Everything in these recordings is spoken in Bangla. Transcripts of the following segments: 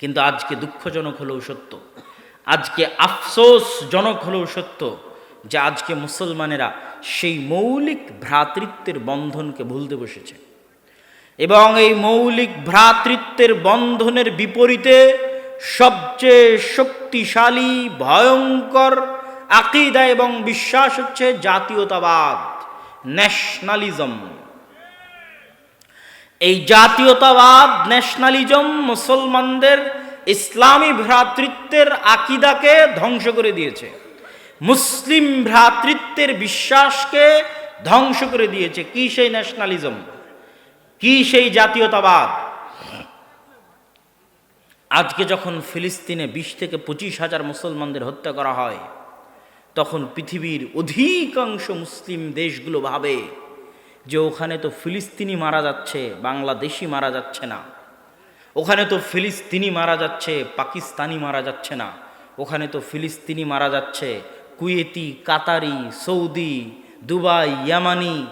কিন্তু আজকে দুঃখজনক হলেও সত্য। আজকে আফসোসজনক হলেও সত্য যে আজকে মুসলমানেরা সেই মৌলিক ভ্রাতৃত্বের বন্ধনকে ভুলতে বসেছে। এবং এই মৌলিক ভ্রাতৃত্বের বন্ধনের বিপরীতে সবচেয়ে শক্তিশালী, ভয়ঙ্কর আকিদা এবং বিশ্বাস হচ্ছে জাতীয়তাবাদ, ন্যাশনালিজম। এই জাতীয়তাবাদ ন্যাশনালিজম মুসলমানদের ইসলামী ভ্রাতৃত্বের আকিদাকে ধ্বংস করে দিয়েছে। মুসলিম ভ্রাতৃত্বের বিশ্বাসকে ধ্বংস করে দিয়েছে। কি সেই ন্যাশনালিজম কি সেই জাতীয়তাবাদ? আজকে যখন ফিলিস্তিনে বিশ থেকে পঁচিশ হাজার মুসলমানদের হত্যা করা হয়, তখন পৃথিবীর অধিকাংশ মুসলিম দেশগুলো ভাবে যে ওখানে তো ফিলিস্তিনি মারা যাচ্ছে, বাংলাদেশি মারা যাচ্ছে না। ওখানে তো ফিলিস্তিনি মারা যাচ্ছে, পাকিস্তানি মারা যাচ্ছে না। ওখানে তো ফিলিস্তিনি মারা যাচ্ছে, কুয়েতি, কাতারি, সৌদি, দুবাই, ইয়ামানি,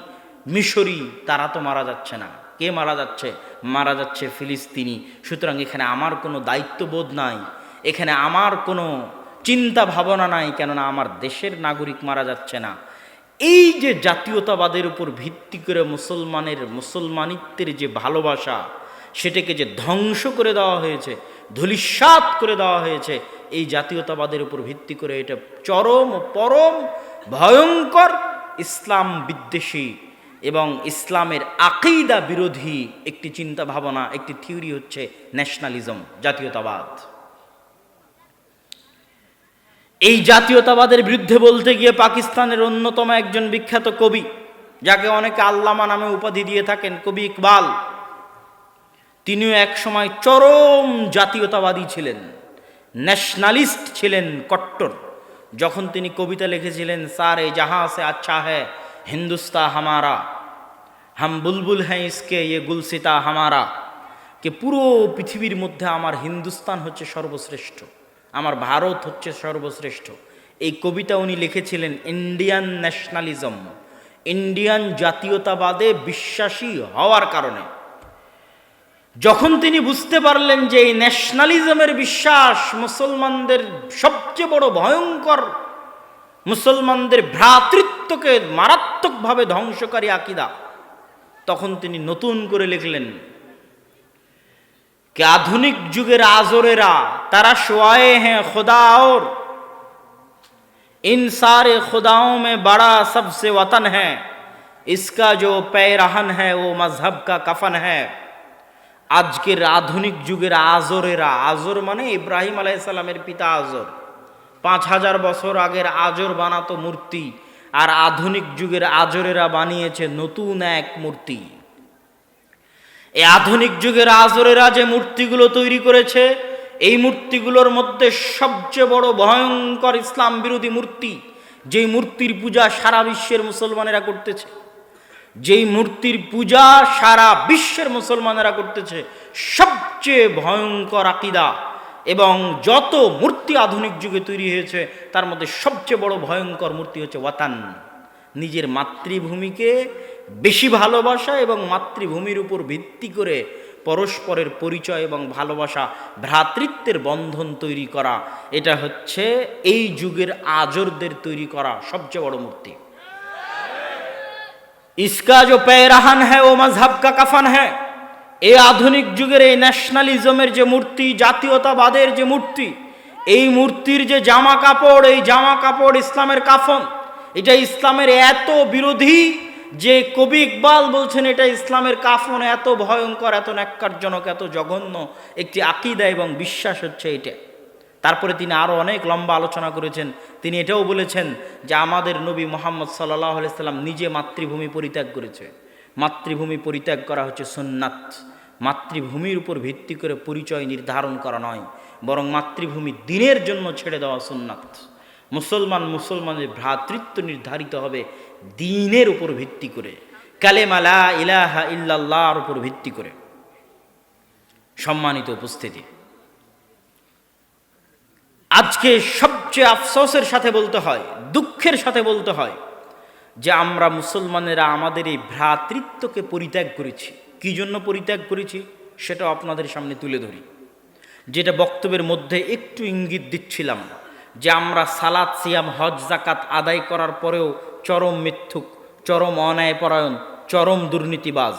মিশরি, তারা তো মারা যাচ্ছে না। কে মারা যাচ্ছে? মারা যাচ্ছে ফিলিস্তিনি। সুতরাং এখানে আমার কোনো দায়িত্ববোধ নাই। এখানে আমার কোনো চিন্তা ভাবনা নাই, কেননা আমার দেশের নাগরিক মারা যাচ্ছে না। এই যে জাতীয়তাবাদের উপর ভিত্তি করে মুসলমানের মুসলমানিত্বের যে ভালোবাসা, সেটাকে যে ধ্বংস করে দেওয়া হয়েছে, ধূলিসাৎ করে দেওয়া হয়েছে, এই জাতীয়তাবাদের উপর ভিত্তি করে এটা চরম পরম ভয়ঙ্কর ইসলাম বিদ্বেষী এবং ইসলামের আকিদা বিরোধী একটি চিন্তা ভাবনা একটি থিওরি হচ্ছে ন্যাশনালিজম, জাতীয়তাবাদ। এই জাতীয়তাবাদের বিরুদ্ধে বলতে গিয়ে পাকিস্তানের অন্যতম একজন বিখ্যাত কবি, যাকে অনেকে আল্লামা নামে উপাধি দিয়ে থাকেন, কবি ইকবাল। তিনিও এক সময় চরম জাতীয়তাবাদী ছিলেন ন্যাশনালিস্ট ছিলেন কট্টর। যখন তিনি কবিতা লিখেছিলেন, সারে যাহা সে আচ্ছা হ্যাঁ হিন্দুস্তা হামারা। হাম বুলবুল হ্যাঁ ইসকে ইয়ে গুলসিতা হামারা। কে পুরো পৃথিবীর মধ্যে আমার হিন্দুস্তান হচ্ছে সর্বশ্রেষ্ঠ। আমার ভারত হচ্ছে সর্বশ্রেষ্ঠ। এই কবিতা উনি লিখেছিলেন ইন্ডিয়ান ন্যাশনালিজম। ইন্ডিয়ান জাতীয়তাবাদে বিশ্বাসী হওয়ার কারণে। যখন তিনি বুঝতে পারলেন যে এই ন্যাশনালিজমের বিশ্বাস মুসলমানদের সবচেয়ে বড় ভয়ঙ্কর, মুসলমানদের ভ্রাতৃত্বকে মারাত্মকভাবে ধ্বংসকারী আকিদা, তখন তিনি নতুন করে লিখলেন कि आधुनिक जुगेर आजोरेरा तारा शुआए हैं खुदा और इन सारे खुदाओं में बड़ा सबसे वतन है इसका जो पैरहन है वो मजहब का कफन है আজকের আধুনিক যুগের আজরেরা আজর মানে ইব্রাহিম আলাইসাল্লামের পিতা আজর পাঁচ হাজার বছর আগের আজর বানাতো মূর্তি আর আধুনিক যুগের আজরেরা বানিয়েছে নতুন এক মূর্তি এই আধুনিক যুগের আজরেরা যে মূর্তিগুলো তৈরি করেছে, এই মূর্তিগুলোর মধ্যে সবচেয়ে বড় ভয়ঙ্কর ইসলাম বিরোধী মূর্তি যেই মূর্তির পূজা সারা বিশ্বের মুসলমানেরা করতেছে। যেই মূর্তির পূজা সারা বিশ্বের মুসলমানেরা করতেছে, সবচেয়ে ভয়ঙ্কর আকিদা। এবং যত মূর্তি আধুনিক যুগে তৈরি হয়েছে, তার মধ্যে সবচেয়ে বড় ভয়ঙ্কর মূর্তি হচ্ছে ওয়াতান। নিজের মাতৃভূমিকে বেশি ভালোবাসা এবং মাতৃভূমির উপর ভিত্তি করে পরস্পরের পরিচয় এবং ভালোবাসা, ভ্রাতৃত্বের বন্ধন তৈরি করা। এটা হচ্ছে এই যুগের আজরদের তৈরি করা সবচেয়ে বড় মূর্তি। ইসকা জো পেরাহান হ্যাঁ ও মাঝহাব কাফান হ্যাঁ এই আধুনিক যুগের এই ন্যাশনালিজমের যে মূর্তি, জাতীয়তাবাদের যে মূর্তি, এই মূর্তির যে জামা কাপড়, এই জামা কাপড় ইসলামের কাফন, এটা ইসলামের এত বিরোধী যে কবি ইকবাল বলছেন, এটা ইসলামের কাফন এত ভয়ঙ্কর, এত ন্যাক্কারজনক, এত জঘন্য, একটি আকিদা এবং বিশ্বাস হচ্ছে এটা। তারপরে তিনি আরও অনেক লম্বা আলোচনা করেছেন। তিনি এটাও বলেছেন যে, আমাদের নবী মোহাম্মদ সাল্লাহ সাল্লাম নিজে মাতৃভূমি পরিত্যাগ করেছে। মাতৃভূমি পরিত্যাগ করা হচ্ছে সুন্নাত। মাতৃভূমির উপর ভিত্তি করে পরিচয় নির্ধারণ করা নয়, বরং মাতৃভূমি দিনের জন্য ছেড়ে দেওয়া সুন্নাত। মুসলমান মুসলমানের ভ্রাতৃত্ব নির্ধারিত হবে দিনের উপর ভিত্তি করে কালেমালা ইলাহা ইল্লাল্লাহর উপর ভিত্তি করে সম্মানিত উপস্থিতি। আজকে সবচেয়ে আফসোসের সাথে বলতে হয়, দুঃখের সাথে বলতে হয় যে আমরা মুসলমানেরা আমাদের এই ভ্রাতৃত্বকে পরিত্যাগ করেছি। কি জন্য পরিত্যাগ করেছি? সেটা আপনাদের সামনে তুলে ধরি। যেটা বক্তব্যের মধ্যে একটু ইঙ্গিত দিচ্ছিলাম। যে আমরা সালাদ সিয়াম, হজ জাকাত আদায় করার পরেও চরম মিথ্যুক, চরম অন্যায়পরায়ণ, চরম দুর্নীতিবাজ।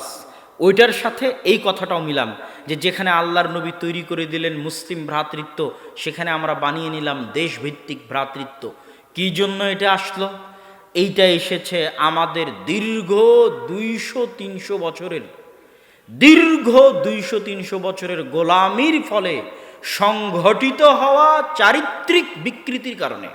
ওইটার সাথে এই কথাটাও মিলাম যে যেখানে আল্লাহর নবী তৈরি করে দিলেন মুসলিম ভ্রাতৃত্ব, সেখানে আমরা বানিয়ে নিলাম দেশভিত্তিক ভ্রাতৃত্ব। কি জন্য এটা আসলো? এইটা এসেছে আমাদের দীর্ঘ দুইশো তিনশো বছরের, দীর্ঘ দুইশো তিনশো বছরের গোলামির ফলে সংঘটিত হওয়া চারিত্রিক বিকৃতির কারণে।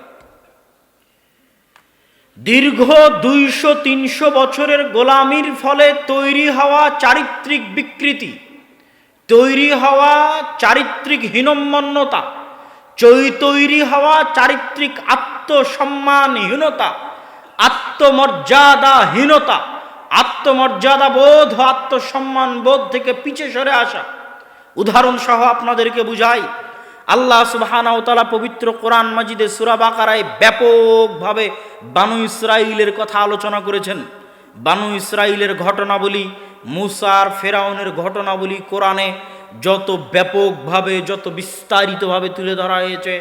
দীর্ঘ দুইশো, তিনশো বছরের গোলামির ফলে তৈরি হওয়া চারিত্রিক বিকৃতি, তৈরি হওয়া চারিত্রিক হীনম্মন্যতা, চৈ, তৈরি হওয়া চারিত্রিক আত্মসম্মানহীনতা, আত্মমর্যাদাহীনতা আত্মমর্যাদা বোধ আত্মসম্মান বোধ থেকে পিছে সরে আসা উদাহরণ সহ আপনাদেরকে বুঝাই, আল্লাহ সুবহানাহু ওয়া তাআলা পবিত্র কোরআন মাজিদে সূরা বাকারায় ব্যাপকভাবে বানু ইসরাইলের কথা আলোচনা করেছেন। বানু ইসরাইলের ঘটনাবলী মুসার ফেরাউনের ঘটনাবলী কোরআনে যত ব্যাপকভাবে, যত বিস্তারিতভাবে তুলে ধরা হয়েছে,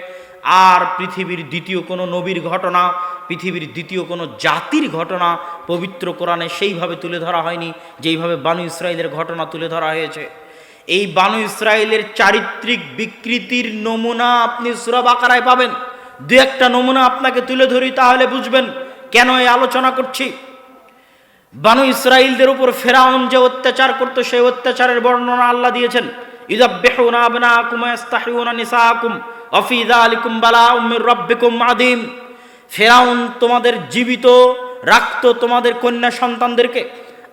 আর পৃথিবীর দ্বিতীয় কোনো নবীর ঘটনা, পৃথিবীর দ্বিতীয় কোনো জাতির ঘটনা পবিত্র কোরআনে সেইভাবে তুলে ধরা হয়নি, যেইভাবে বানু ইসরায়েলের ঘটনা তুলে ধরা হয়েছে। এই বানু ইসরায়েলের চারিত্রিক বিকৃতির নমুনা আপনি সুরাব আকারায় পাবেন। দু একটা নমুনা আপনাকে তুলে ধরি তাহলে বুঝবেন কেন এই আলোচনা করছি। বানু ইসরায়েলদের উপর ফেরাউন যে অত্যাচার করতো, সেই অত্যাচারের বর্ণনা আল্লাহ দিয়েছেন। মির রাব্বিকুম আদিম ফেরাউন তোমাদের জীবিত, রাখতো তোমাদের কন্যা সন্তানদেরকে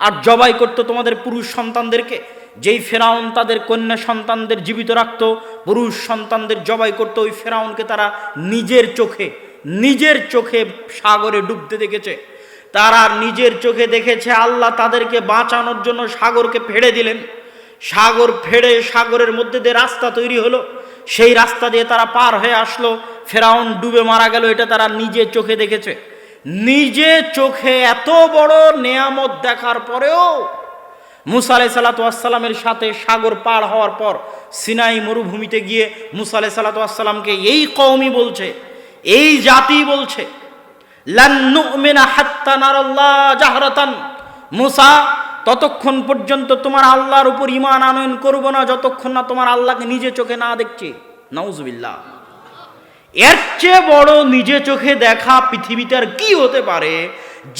আর জবাই করতো তোমাদের পুরুষ সন্তানদেরকে। যেই ফেরাউন তাদের কন্যা সন্তানদের জীবিত রাখত, পুরুষ সন্তানদের জবাই করতো, ওই ফেরাউনকে তারা নিজের চোখে নিজের চোখে সাগরে ডুবতে দেখেছে। তারা নিজের চোখে দেখেছে আল্লাহ তাদেরকে বাঁচানোর জন্য সাগরকে ফেড়ে দিলেন। সাগর ফেড়ে সাগরের মধ্যে দিয়ে রাস্তা তৈরি হলো। সেই রাস্তা দিয়ে তারা পার হয়ে আসলো। ফেরাউন ডুবে মারা গেল, এটা তারা নিজে চোখে দেখেছে। নিজে চোখে এত বড় নেয়ামত দেখার পরেও মুসা আলাই সাথে সাগর পার হওয়ার পর সিনাই মরুভূমিতে গিয়ে মুসা আলাই সাল্লাতামকে এই কওমি বলছে, এই জাতি বলছে মুসা, ততক্ষণ পর্যন্ত তোমার আল্লাহর উপর ইমান আনয়ন করব না, যতক্ষণ না তোমার আল্লাহকে নিজে চোখে না দেখছি। নাউজবিল্লাহ। এর চেয়ে বড় নিজে চোখে দেখা পৃথিবীতে আর কি হতে পারে?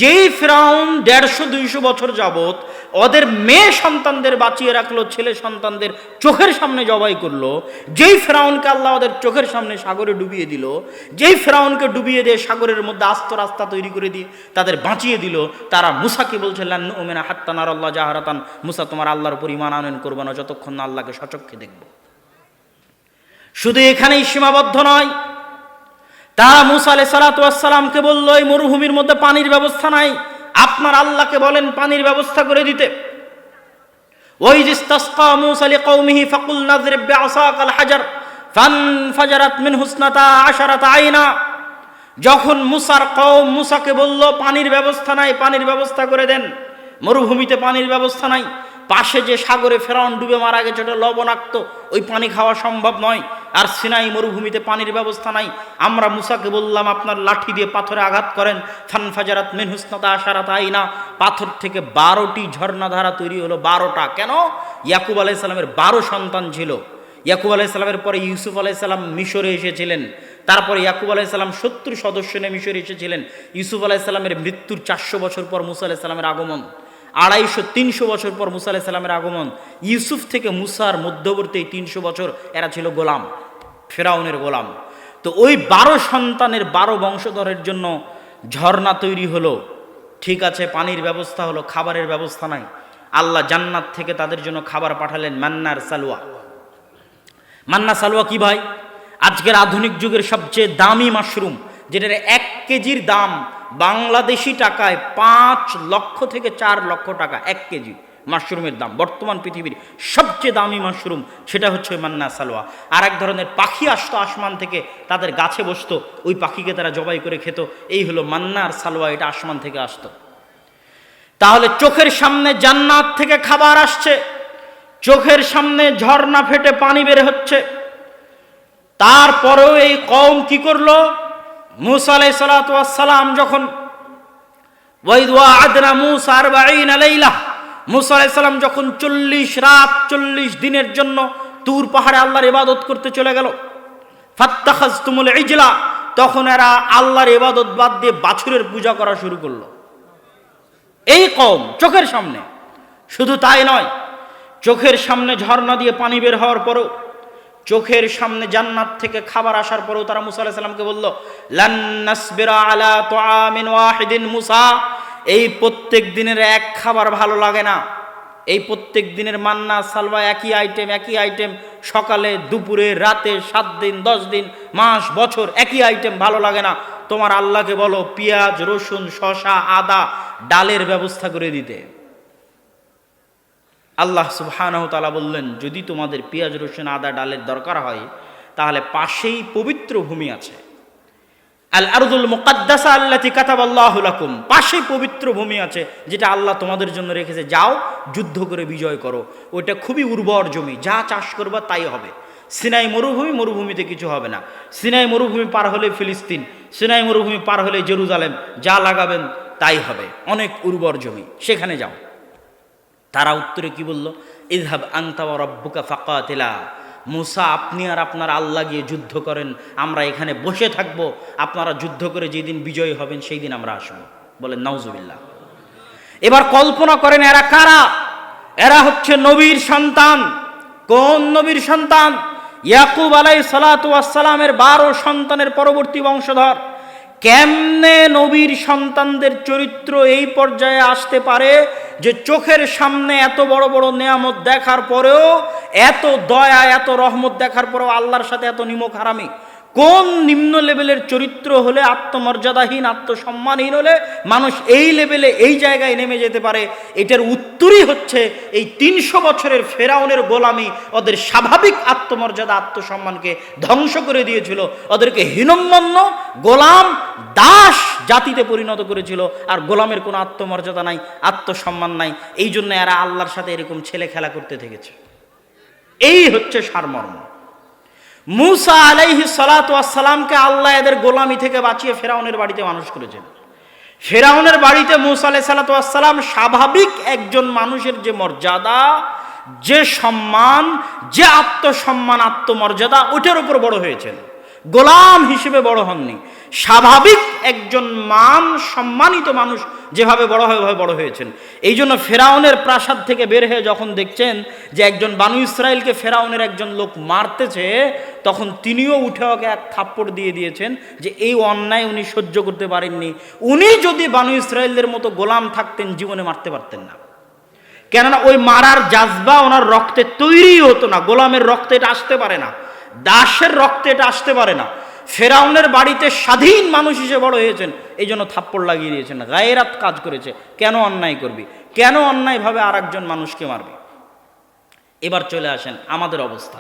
যেই ফ্রাউন দেড়শো, দুইশো বছর যাবত ওদের মেয়ে সন্তানদের বাঁচিয়ে রাখল, ছেলে সন্তানদের চোখের সামনে জবাই করল, যেই ফ্রাউনকে আল্লাহ ওদের চোখের সামনে সাগরে ডুবিয়ে দিল, যেই ফ্রাউনকে ডুবিয়ে দিয়ে সাগরের মধ্যে আস্ত রাস্তা তৈরি করে দিয়ে তাদের বাঁচিয়ে দিল, তারা মুসাকে বলছে লান্নু ওমেনা হাত্তানার আল্লাহ জাহারাতান। মুসা, তোমার আল্লাহর উপর ইমান আনয়ন করব না যতক্ষণ না আল্লাহকে সচক্ষে দেখব। শুধু এখানেই সীমাবদ্ধ নয় তারা মুসা আলাই সালাতামকে বলল, এই মরুভূমির মধ্যে পানির ব্যবস্থা নাই। আপনার আল্লাহকে বলেন পানির ব্যবস্থা করে দিতে। ওই জিস্তাসকা মুসা আলী কৌমিহি ফাকুল নাজরিব বিআসাক আল হাজার ফান মিন হুসনাতা আশারাত আইনা। যখন মুসার কওম মুসাকে বলল, পানির ব্যবস্থা নাই, পানির ব্যবস্থা করে দেন। মরুভূমিতে পানির ব্যবস্থা নাই। পাশে যে সাগরে ফেরাউন ডুবে মারা গেছে, ওটা লবণাক্ত, ওই পানি খাওয়া সম্ভব নয়। আর সিনাই মরুভূমিতে পানির ব্যবস্থা নাই। আমরা মুসাকে বললাম, আপনার লাঠি দিয়ে পাথরে আঘাত করেন। ফান ফাজারাত মেনহুসনাতা আশারাত আইনা। পাথর থেকে বারোটি ঝর্ণাধারা তৈরি হলো, বারোটা। কেন? ইয়াকুব আলাইসাল্লামের বারো সন্তান ছিল। ইয়াকুব আলাইসাল্লামের পরে ইউসুফ আলাইসাল্লাম মিশরে এসেছিলেন। তারপরে ইয়াকুব আলাইসাল্লাম সত্তর সদস্য নিয়ে মিশরে এসেছিলেন। ইউসুফ আলাইসাল্লামের মৃত্যুর চারশো বছর পর মুসা আলাইসাল্লামের আগমন। আড়াইশো, তিনশো বছর পর মুসা আলাইসাল্লামের আগমন। ইউসুফ থেকে মুসার মধ্যবর্তী তিনশো বছর এরা ছিল গোলাম, ফেরাউনের গোলাম। তো ওই বারো সন্তানের বারো বংশধরের জন্য ঝর্ণা তৈরি হলো। ঠিক আছে, পানির ব্যবস্থা হলো, খাবারের ব্যবস্থা নাই। আল্লাহ জান্নাত থেকে তাদের জন্য খাবার পাঠালেন মান্নার সালোয়া মান্না সালোয়া কি ভাই? আজকের আধুনিক যুগের সবচেয়ে দামি মাশরুম, যেটার এক কেজির দাম বাংলাদেশি টাকায় পাঁচ লক্ষ থেকে চার লক্ষ টাকা, এক কেজি মাশরুমের দাম। বর্তমান পৃথিবীর সবচেয়ে দামি মাশরুম সেটা হচ্ছে মান্না সালোয়া। আর এক ধরনের পাখি আসতো আসমান থেকে, তাদের গাছে বসতো, ওই পাখিকে তারা জবাই করে খেত। এই হলো মান্নার সালোয়া, এটা আসমান থেকে আসতো। তাহলে চোখের সামনে জান্নাত থেকে খাবার আসছে, চোখের সামনে ঝর্ণা ফেটে পানি বের হচ্ছে। তারপরেও এই কম কি করল? মুসা আলাই সালাম যখন আদনা মুসা আরবাঈন আলাইলা মুসা আলাইহিস সালাম যখন চল্লিশ রাত, চল্লিশ দিনের জন্য তুর পাহাড়ে আল্লাহর ইবাদত করতে চলে গেল। ফাত্তাখাজ তুমুল ইজলা, তখন এরা আল্লাহর ইবাদত বাদ দিয়ে বাছুরের পূজা করা শুরু করল। এই কম চোখের সামনে। শুধু তাই নয়, চোখের সামনে ঝর্ণা দিয়ে পানি বের হওয়ার পরও চোখের সামনে জান্নাত থেকে খাবার আসার পরেও তারা মুসা আলাইহিস সালামকে বলল, লান নাসবিরা আলা তুআমিন ওয়াহিদিন মুসা। এই প্রত্যেক দিনের এক খাবার ভালো লাগে না। এই প্রত্যেক দিনের মান্না সালবা একই আইটেম একই আইটেম সকালে, দুপুরে, রাতে, সাত দিন, দশ দিন, মাস, বছর একই আইটেম ভালো লাগে না। তোমার আল্লাহকে বলো, পেঁয়াজ, রসুন শশা আদা, ডালের ব্যবস্থা করে দিতে। আল্লাহ সুবহানাহু তাআলা বললেন, যদি তোমাদের পেঁয়াজ, রসুন, আদা, ডালের দরকার হয়, তাহলে পাশেই পবিত্র ভূমি আছে। আল আরদুল মুকাদ্দাসা আল্লাতি কাতাবাল্লাহু লাকুম। পাশেই পবিত্র ভূমি আছে, যেটা আল্লাহ তোমাদের জন্য রেখেছে। যাও, যুদ্ধ করে বিজয় করো। ওইটা খুবই উর্বর জমি। যা চাষ করবা, তাই হবে। সিনাই মরুভূমি, মরুভূমিতে কিছু হবে না। সিনাই মরুভূমি পার হলে ফিলিস্তিন, সিনাই মরুভূমি পার হলে জেরুজালেম। যা লাগাবেন, তাই হবে। অনেক উর্বর জমি। সেখানে যাও। তারা উত্তরে কি বলল? ইদহাব আংতা ওয়া রব্বুকা ফাকাতিলা। মুসা, আপনি আর আপনার আল্লাহ গিয়ে যুদ্ধ করেন, আমরা এখানে বসে থাকব। আপনারা যুদ্ধ করে যেদিন বিজয়ী হবেন সেই দিন আমরা আসব। বলেন, নাউজুবিল্লাহ। এবার কল্পনা করেন, এরা কারা? এরা হচ্ছে নবীর সন্তান। কোন নবীর সন্তান? ইয়াকুব আলাই সালাতামের বারো সন্তানের পরবর্তী বংশধর। কেমনে নবীর সন্তানদের চরিত্র এই পর্যায়ে আসতে পারে যে চোখের সামনে এত বড় বড় নেয়ামত দেখার পরেও, এত দয়া, এত রহমত দেখার পরেও আল্লাহর সাথে এত নিমক হারামি? কোন নিম্ন লেভেলের চরিত্র হলে আত্মমর্যাদাহীন, আত্মসম্মানহীন হলে মানুষ এই লেভেলে, এই জায়গায় নেমে যেতে পারে? এটার উত্তরই হচ্ছে এই তিনশো বছরের ফেরাউনের গোলামি ওদের স্বাভাবিক আত্মমর্যাদা, আত্মসম্মানকে ধ্বংস করে দিয়েছিল। ওদেরকে হীনম্মন্য গোলাম, দাস জাতিতে পরিণত করেছিল। আর গোলামের কোনো আত্মমর্যাদা নাই, আত্মসম্মান নাই। এই জন্য এরা আল্লাহর সাথে এরকম ছেলে খেলা করতে থেকেছে। এই হচ্ছে সারমর্ম। মুসা আলাইহি সালাতামকে আল্লাহ এদের গোলামি থেকে বাঁচিয়ে ফেরাউনের বাড়িতে মানুষ করেছেন। ফেরাউনের বাড়িতে মুসা আলাই সালাতাম স্বাভাবিক একজন মানুষের যে মর্যাদা, যে সম্মান, যে আত্মসম্মান, আত্মমর্যাদা ওটার উপর বড় হয়েছেন। গোলাম হিসেবে বড় হননি। স্বাভাবিক একজন মান সম্মানিত মানুষ যেভাবে বড় হয় বড় হয়েছেন। এই জন্য ফেরাউনের প্রাসাদ থেকে বের হয়ে যখন দেখছেন যে একজন বানু ইসরায়েলকে ফেরাউনের একজন লোক মারতেছে, তখন তিনিও উঠে ওকে এক থাপ্পড় দিয়ে দিয়েছেন যে এই অন্যায় উনি সহ্য করতে পারেননি। উনি যদি বানু ইসরায়েলদের মতো গোলাম থাকতেন, জীবনে মারতে পারতেন না। কেননা ওই মারার জাজবা ওনার রক্তে তৈরি হতো না। গোলামের রক্তে এটা আসতে পারে না। দাসের রক্তে এটা আসতে পারে না। ফেরাউনের বাড়িতে স্বাধীন মানুষ হিসেবে বড় হয়েছেন এই জন্য থাপ্পড় লাগিয়ে দিয়েছেন, গায়েরাত কাজ করেছে। কেন অন্যায় করবি? কেন অন্যায়ভাবে আর একজন মানুষকে মারবি? এবার চলে আসেন আমাদের অবস্থা।